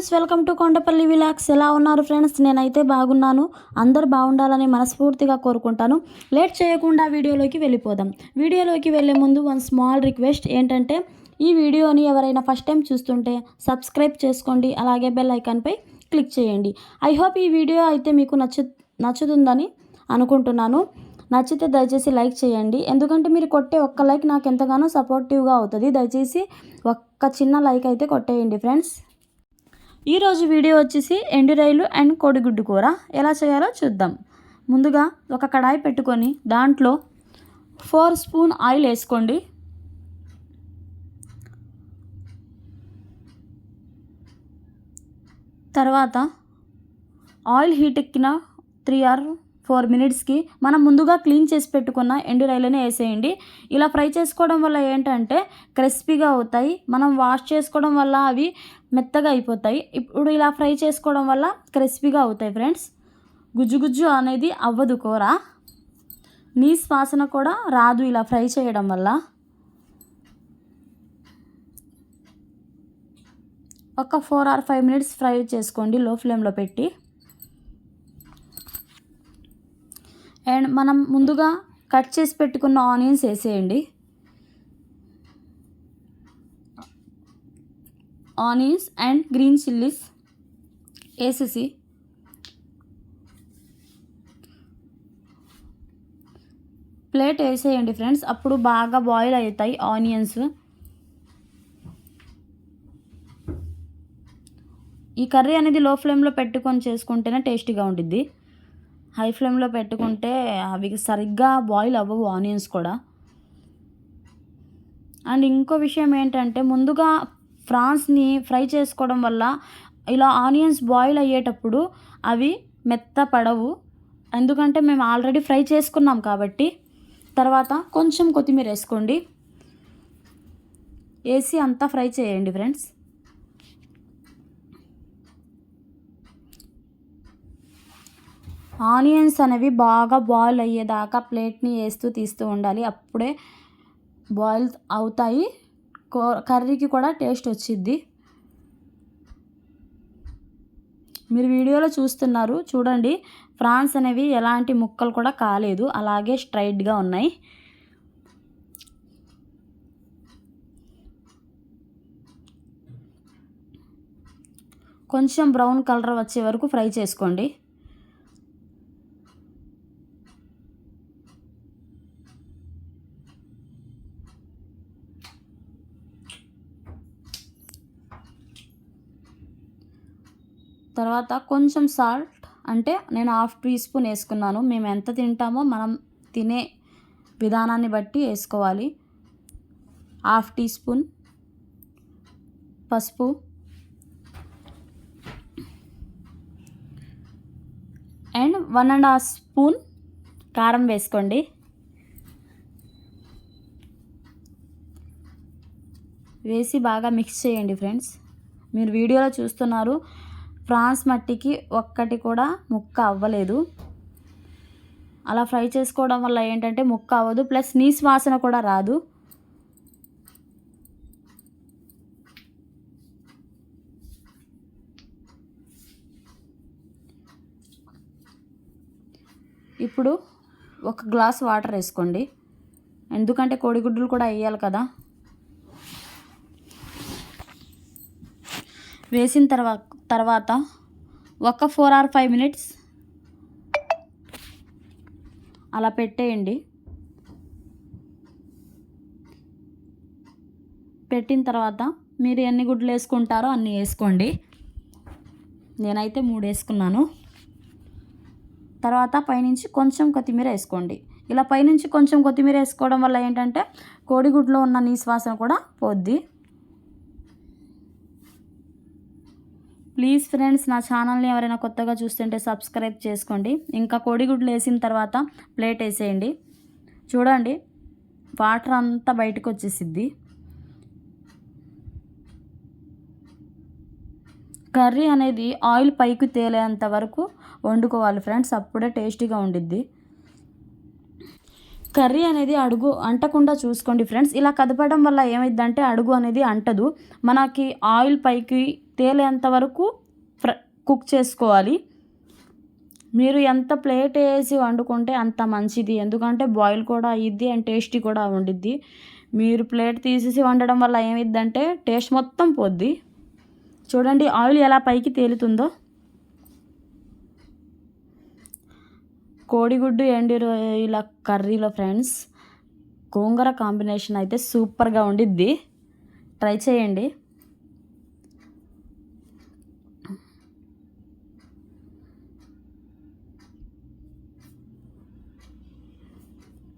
Friends welcome to Kondapalli vlogs. ఎలా ఉన్నారు friends? నేనైతే బాగున్నాను. అందరు బాగుండాలని మనస్ఫూర్తిగా కోరుకుంటాను. లేట్ చేయకుండా వీడియోలోకి వెళ్ళిపోదాం. వీడియోలోకి వెళ్ళే ముందు వన్ స్మాల్ రిక్వెస్ట్ ఏంటంటే ఈ వీడియోని ఎవరైనా ఫస్ట్ టైం చూస్తుంటే సబ్స్క్రైబ్ చేసుకోండి అలాగే బెల్ ఐకాన్పై క్లిక్ చేయండి. ఐ హోప్ ఈ వీడియో అయితే మీకు నచ్చు నచ్చుతుందని అనుకుంటున్నాను. నచ్చితే దయచేసి లైక్ చేయండి. ఎందుకంటే మీరు కొట్టే ఒక్క లైక్ నాకు ఎంతగానో సపోర్టివ్గా అవుతుంది. దయచేసి ఒక్క చిన్న లైక్ అయితే కొట్టేయండి ఫ్రెండ్స్. ఈరోజు వీడియో వచ్చేసి ఎండు రైలు అండ్ కోడిగుడ్డు కూర. ఎలా చేయాలో చూద్దాం. ముందుగా ఒక కడాయి పెట్టుకొని దాంట్లో ఫోర్ స్పూన్ ఆయిల్ వేసుకోండి. తర్వాత ఆయిల్ హీట్ ఎక్కిన త్రీ ఆర్ ఫోర్ మినిట్స్కి మనం ముందుగా క్లీన్ చేసి పెట్టుకున్న ఎండు రైలుని వేసేయండి. ఇలా ఫ్రై చేసుకోవడం వల్ల ఏంటంటే క్రిస్పీగా అవుతాయి. మనం వాష్ చేసుకోవడం వల్ల అవి మెత్తగా అయిపోతాయి. ఇప్పుడు ఇలా ఫ్రై చేసుకోవడం వల్ల క్రిస్పీగా అవుతాయి ఫ్రెండ్స్. గుజ్జు గుజ్జు అనేది అవ్వదు కూర. నీస్ వాసన కూడా రాదు ఇలా ఫ్రై చేయడం వల్ల. ఒక four or five minutes fry చేసుకోండి లో ఫ్లేమ్లో పెట్టి. అండ్ మనం ముందుగా కట్ చేసి పెట్టుకున్న ఆనియన్స్ వేసేయండి. ఆనియన్స్ అండ్ గ్రీన్ చిల్లీస్ వేసేసి ప్లేట్ వేసేయండి ఫ్రెండ్స్. అప్పుడు బాగా బాయిల్ అవుతాయి ఆనియన్స్. ఈ కర్రీ అనేది లో ఫ్లేమ్లో పెట్టుకొని చేసుకుంటేనే టేస్టీగా ఉండిద్ది. హై ఫ్లేమ్లో పెట్టుకుంటే అవి సరిగ్గా బాయిల్ అవ్వవు ఆనియన్స్ కూడా. అండ్ ఇంకో విషయం ఏంటంటే ముందుగా ఫ్రాన్స్ని ఫ్రై చేసుకోవడం వల్ల ఇలా ఆనియన్స్ బాయిల్ అయ్యేటప్పుడు అవి మెత్త పడవు ఎందుకంటే మేము ఆల్రెడీ ఫ్రై చేసుకున్నాం కాబట్టి. తర్వాత కొంచెం కొత్తిమీర వేసుకోండి వేసి అంతా ఫ్రై చేయండి ఫ్రెండ్స్. ఆనియన్స్ అనేవి బాగా బాయిల్ అయ్యేదాకా ప్లేట్ని వేస్తూ తీస్తూ ఉండాలి. అప్పుడే బాయిల్ అవుతాయి. కర్రీకి కూడా టేస్ట్ వచ్చిద్ది. మీరు వీడియోలో చూస్తున్నారు. చూడండి. ఫ్రాన్స్ అనేవి ఎలాంటి ముక్కలు కూడా కాలేదు. అలాగే స్ట్రైట్గా ఉన్నాయి. కొంచెం బ్రౌన్ కలర్ వచ్చే వరకు ఫ్రై చేసుకోండి. తర్వాత కొంచెం సాల్ట్ అంటే నేను హాఫ్ టీ స్పూన్ వేసుకున్నాను. మేము ఎంత తింటామో మనం తినే విధానాన్ని బట్టి వేసుకోవాలి. హాఫ్ టీ స్పూన్ పసుపు. And one and half spoon కారం వేసుకోండి. వేసి బాగా మిక్స్ చేయండి ఫ్రెండ్స్. మీరు వీడియోలో చూస్తున్నారు. ఫ్రాన్స్ మట్టికి ఒక్కటి కూడా ముక్క అవ్వలేదు. అలా ఫ్రై చేసుకోవడం వల్ల ఏంటంటే ముక్క అవ్వదు ప్లస్ నీస్ వాసన కూడా రాదు. ఇప్పుడు ఒక గ్లాస్ వాటర్ వేసుకోండి. ఎందుకంటే కోడిగుడ్డులు కూడా వేయాలి కదా. వేసిన తర్వాత తర్వాత ఒక ఫోర్ ఆర్ ఫైవ్ మినిట్స్ అలా పెట్టేయండి. పెట్టిన తర్వాత మీరు ఎన్ని గుడ్లు వేసుకుంటారో అన్ని వేసుకోండి. నేనైతే మూడు వేసుకున్నాను. తర్వాత పైనుంచి కొంచెం కొత్తిమీర వేసుకోండి. ఇలా పైనుంచి కొంచెం కొత్తిమీర వేసుకోవడం వల్ల ఏంటంటే కోడిగుడ్లో ఉన్న నీశ్వాసన కూడా పోద్ది. ప్లీజ్ ఫ్రెండ్స్ నా ఛానల్ని ఎవరైనా కొత్తగా చూస్తుంటే సబ్స్క్రైబ్ చేసుకోండి. ఇంకా కోడిగుడ్లు వేసిన తర్వాత ప్లేట్ వేసేయండి. చూడండి వాటర్ అంతా బయటకు వచ్చేసిద్ది. కర్రీ అనేది ఆయిల్ పైకి తేలేంత వరకు వండుకోవాలి ఫ్రెండ్స్ అప్పుడే టేస్టీగా ఉండిద్ది. కర్రీ అనేది అడుగు అంటకుండా చూసుకోండి ఫ్రెండ్స్. ఇలా కదపడం వల్ల ఏమైందంటే అడుగు అనేది అంటదు. మనకి ఆయిల్ పైకి తేలేంత వరకు ఫ్ర కుక్ చేసుకోవాలి. మీరు ఎంత ప్లేట్ వేసి వండుకుంటే అంత మంచిది. ఎందుకంటే బాయిల్ కూడా అయ్యిద్ది అండ్ టేస్టీ కూడా ఉండిద్ది. మీరు ప్లేట్ తీసేసి వండడం వల్ల ఏమిద్దంటే టేస్ట్ మొత్తం పోద్ది. చూడండి ఆయిల్ ఎలా పైకి తేలుతుందో. కోడిగుడ్డు ఎండి రొయ్యల కర్రీలో ఫ్రెండ్స్ గోంగూర కాంబినేషన్ అయితే సూపర్గా ఉండిద్ది. ట్రై చేయండి.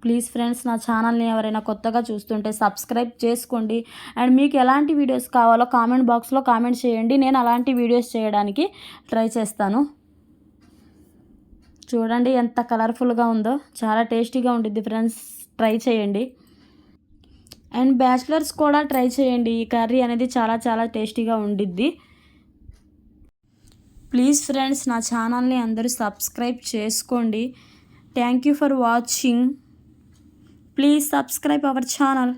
ప్లీజ్ ఫ్రెండ్స్ నా ఛానల్ని ఎవరైనా కొత్తగా చూస్తుంటే సబ్స్క్రైబ్ చేసుకోండి. అండ్ మీకు ఎలాంటి వీడియోస్ కావాలో కామెంట్ బాక్స్లో కామెంట్ చేయండి. నేను అలాంటి వీడియోస్ చేయడానికి ట్రై చేస్తాను. చూడండి ఎంత కలర్ఫుల్గా ఉందో. చాలా టేస్టీగా ఉంటుంది ఫ్రెండ్స్. ట్రై చేయండి. అండ్ బ్యాచిలర్స్ కూడా ట్రై చేయండి. ఈ కర్రీ అనేది చాలా చాలా టేస్టీగా ఉండిద్ది. ప్లీజ్ ఫ్రెండ్స్ నా ఛానల్ని అందరూ సబ్స్క్రైబ్ చేసుకోండి. Thank you for watching. Please subscribe our channel.